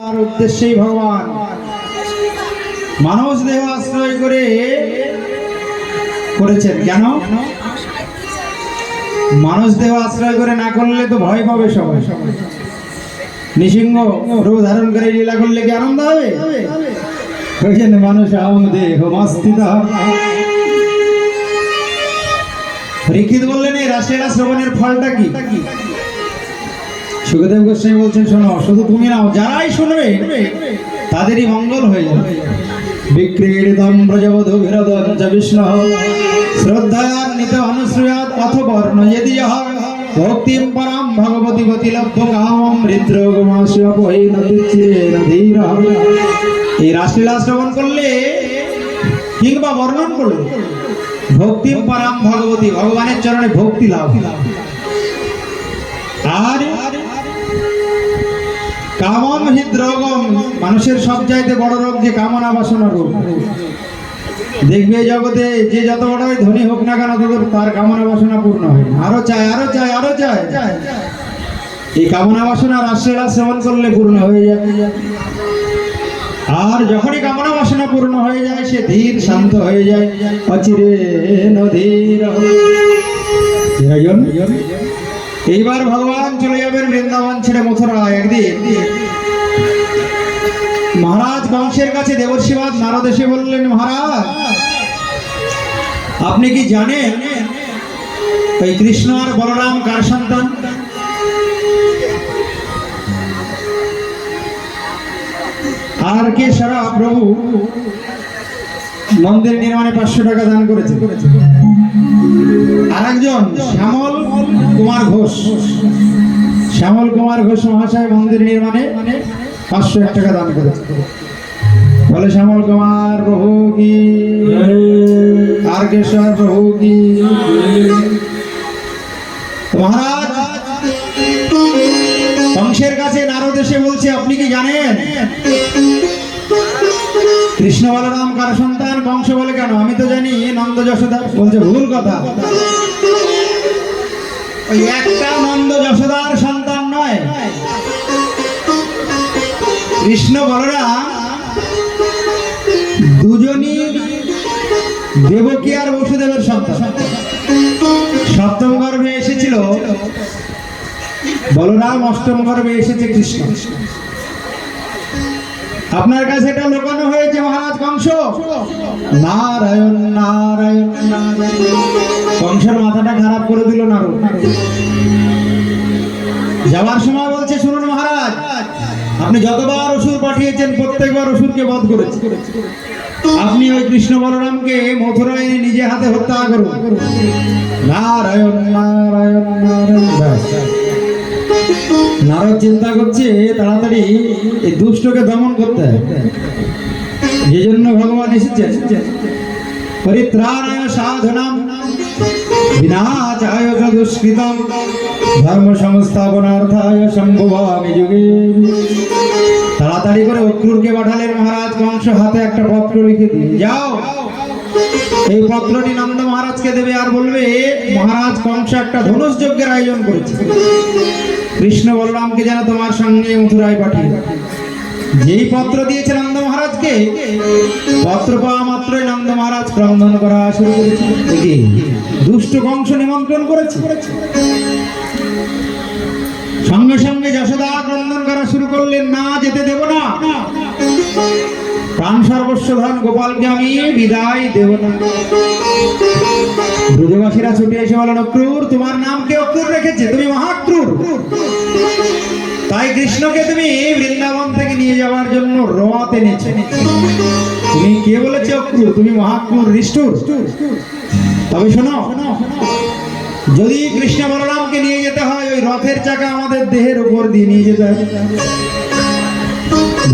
তার উদ্দেশ্যেই ভগবান। মানুষ দেহ আশ্রয় করে করেছেন। কেন? মানুষ দেহ আশ্রয় করে না করলে তো ভয় পাবে সবাই। নৃসিংহ রূপ ধারণ করে লীলা করলে কি আনন্দ হবে? মানুষ বললেন, এই রাশিয়ালা শ্রবণের ফলটা কি? সুখদেব গোস্বামী বলছেন, শোনো, শুধু তুমি নাও, যারাই শুনবে, তাদেরই মঙ্গল হয়ে যাবে। বিক্রীড়িতম প্রজবধ বিরোধ বিষ্ণু। শ্রদ্ধান্বিত অনুশ্রয়াত অথ বর্ণ যদি ভক্তিম পরাম ভগবতী গতি লভ্য কামম হৃদ্রোগমাশ্রীর এই রাসলীলা শ্রবণ করলে, কিংবা বর্ণন করলে, ভক্তিম পরাম ভগবতী ভগবানের চরণে ভক্তি লাভ আর কামম হৃদরোগম মানুষের সব চাইতে বড় রোগ যে কামনা বাসনা রোগ। দেখবে জগতে যে যত বড় ধনী হোক না কেন, তত তার কামনা বাসনা পূর্ণ হয়। আরও চায় আরও চায় আরও চায়। এই কামনা বাসনা রাষ্ট্রেরা সেবন করলে পূর্ণ হয়ে যায়। আর যখনই কামনা বাসনা পূর্ণ হয়ে যায়, সে ধীর শান্ত হয়ে যায়। অচিরে নদীর এইবার ভগবান চলে যাবেন বৃন্দাবন মহারাজ বংশের কাছে দেবর্ষিবাদ নারদ এসে বললেন, মহারাজ, আপনি কি জানেন ওই কৃষ্ণ আর বলরাম কার সন্তান? আর কে সারা প্রভু মন্দির নির্মাণে পাঁচশো টাকা দান করেছে? আর একজন শ্যামল কুমার ঘোষ। শ্যামল কুমার ঘোষ মহাশয় মন্দির নির্মাণে পাঁচশো এক টাকা দান করেছে। বলে শ্যামল কুমার, প্রভু কি? প্রভু কি? মহারাজ কংসের কাছে নারদ এসে বলছে, আপনি কি জানেন? কৃষ্ণ বলরাম কার সন্তান? বংশ বলে কেন? আমি তো জানি, নন্দ যশোদা বলছে ভুল কথা। ওই একটা নন্দ যশোদার কৃষ্ণ বলরাম, দুজনই দেবকী আর বসুদেবের সন্তান সপ্তম গর্ভে এসেছিল। বলরাম অষ্টম গর্ভে এসেছে কৃষ্ণ। আপনার কাছে এটা লোকানো হয়েছে, মহারাজ কংস? নারায়ণ নারায়ণ। কংসের মাথাটা খারাপ করে দিল নারদ। যাওয়ার সময় বলছে, শুনুন মহারাজ আপনি যতবার অসুর পাঠিয়েছেন, প্রত্যেকবার অসুরকে বধ করেছে। আপনি ওই কৃষ্ণ বলরামকে মথুরায় নিজে হাতে হত্যা করুন। নারায়ণ নারায়ণ নারায়ণ নারদ চিন্তা করছে, তাড়াতাড়ি এই দুষ্টকে দমন করতে হবে। যে জন্য ভগবান এসেছেন। পরিত্রাণায় সাধনাম বিনাচায় দুষ্কৃতম ধর্ম সংস্থাপনার্থায় সম্ভবামি যুগে তাড়াতাড়ি করে অক্রুরকে পাঠালেন মহারাজ কংস হাতে একটা পত্র লিখে দিয়ে যাও। এই পত্রটি নন্দ মহারাজকে দেবে আর বলবে মহারাজ কংস একটা ধনুষ যজ্ঞের আয়োজন করেছে। কৃষ্ণ বলরামকে যেন তোমার সঙ্গে মথুরায় পাঠিয়ে যেই পত্র দিয়েছে নন্দ মহারাজকে পত্র পাওয়া মাত্রই নন্দ মহারাজ ক্রন্দন করা শুরু করেছে। দুষ্ট কংস নিমন্ত্রণ করেছে। সঙ্গে সঙ্গে যশোদা ক্রন্দন করা শুরু করলেন? না যেতে দেব না। প্রাণ সর্বস্ব ধন গোপালকে আমি বিদায় দেব না। ব্রজবাসীরা ছুটে এসে বলেন, অক্রুর, তোমার নাম কে অক্রুর রেখেছে? তুমি মহাক্রুর। তাই কৃষ্ণকে তুমি বৃন্দাবন থেকে নিয়ে যাওয়ার জন্য রথ এনেছে। তুমি কে বলেছে অক্রুর? তুমি মহাক্রুর, নিষ্ঠুর। তবে শোনো শোনো যদি কৃষ্ণ বলরামকে নিয়ে যেতে হয়, ওই রথের চাকা আমাদের দেহের উপর দিয়ে নিয়ে যেতে হয়।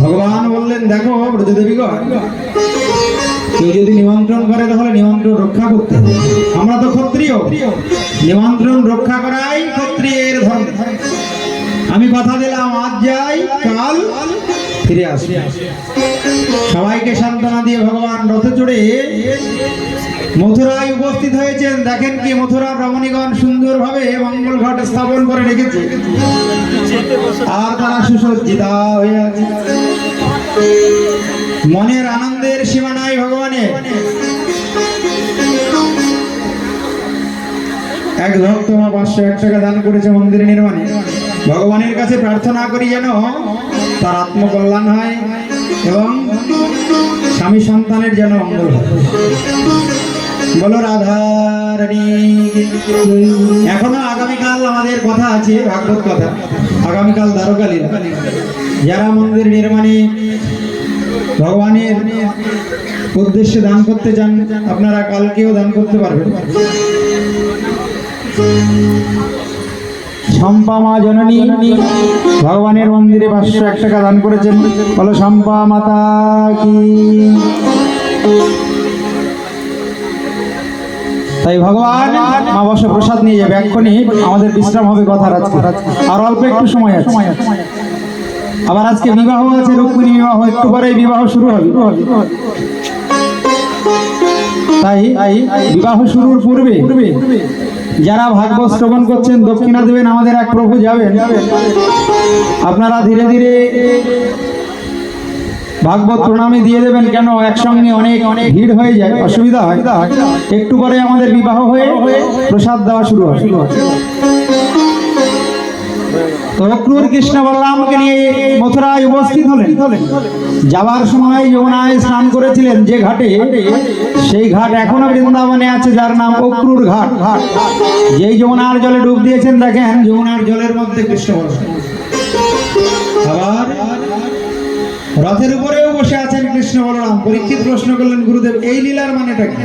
ভগবান বললেন, দেখো, ব্রজদেবীগণ, কেউ যদি নিমন্ত্রণ করে, তাহলে নিমন্ত্রণ রক্ষা করতে আমরা তো ক্ষত্রিয়। নিমন্ত্রণ রক্ষা করাই ক্ষত্রিয়ের ধর্ম। আমি কথা দিলাম, আজ যাই, কাল ফিরে আসবে। সবাইকে সান্ত্বনা দিয়ে ভগবান রথে চড়ে মথুরায় উপস্থিত হয়েছেন। দেখেন কি মথুরার রমণীগণ সুন্দরভাবে মঙ্গল ঘট স্থাপন করে রেখেছে। আর তারা সুসজ্জিতা মনের আনন্দের সীমা নাই ভগবানের এক ভক্ত মা পাঁচশো এক টাকা দান করেছে মন্দির নির্মাণে। ভগবানের কাছে প্রার্থনা করি যেন তার আত্মকল্যাণ হয় এবং স্বামী সন্তানের যেন মঙ্গল হয়। বলো রাধারানী। এখনও আগামীকাল আমাদের কথা আছে, ভাগবত কথা। আগামীকাল দ্বারকালীন যারা মন্দির নির্মাণে ভগবানের উদ্দেশ্যে দান করতে চান, আপনারা কালকেও দান করতে পারবেন। শম্পা মা জননী। ভগবানের মন্দিরে পাঁচশো এক টাকা দান করেছেন। বলো, শম্পা মাতা কি? তাই ভগবান মা বসে প্রসাদ নিয়ে যাবে এক্ষুনি। আমাদের বিশ্রাম হবে কথার আজকে। আর অল্প একটু সময় আছে। আবার আজকে বিবাহ আছে, রুক্মিণী বিবাহ, একটু পরেই বিবাহ শুরু হবে। তাই বিবাহ শুরুর পূর্বে যারা ভাগবত শ্রবণ করছেন, দক্ষিণা দেবেন, আমাদের এক প্রভু যাবেন। আপনারা ধীরে ধীরে ভাগবত প্রণামে দিয়ে দেবেন কেন? একসঙ্গে অনেক অনেক ভিড় হয়ে যায়, অসুবিধা হয়। একটু পরে আমাদের বিবাহ হয়ে প্রসাদ দেওয়া শুরু হয় তো কৃষ্ণ বলরামকে নিয়ে মথুরায় উপস্থিত হলেন। যাবার সময় যমুনায় স্নান করেছিলেন যে ঘাটে, সেই ঘাট এখনও বৃন্দাবনে আছে, যার নাম অক্রুর ঘাট। ঘাট যেই যমুনার জলে ডুব দিয়েছেন, দেখেন যমুনার জলের মধ্যে কৃষ্ণ বলরাম রথের উপরেও বসে আছেন কৃষ্ণ বলরাম। পরীক্ষিত প্রশ্ন করলেন, গুরুদেব, এই লীলার মানেটা কি?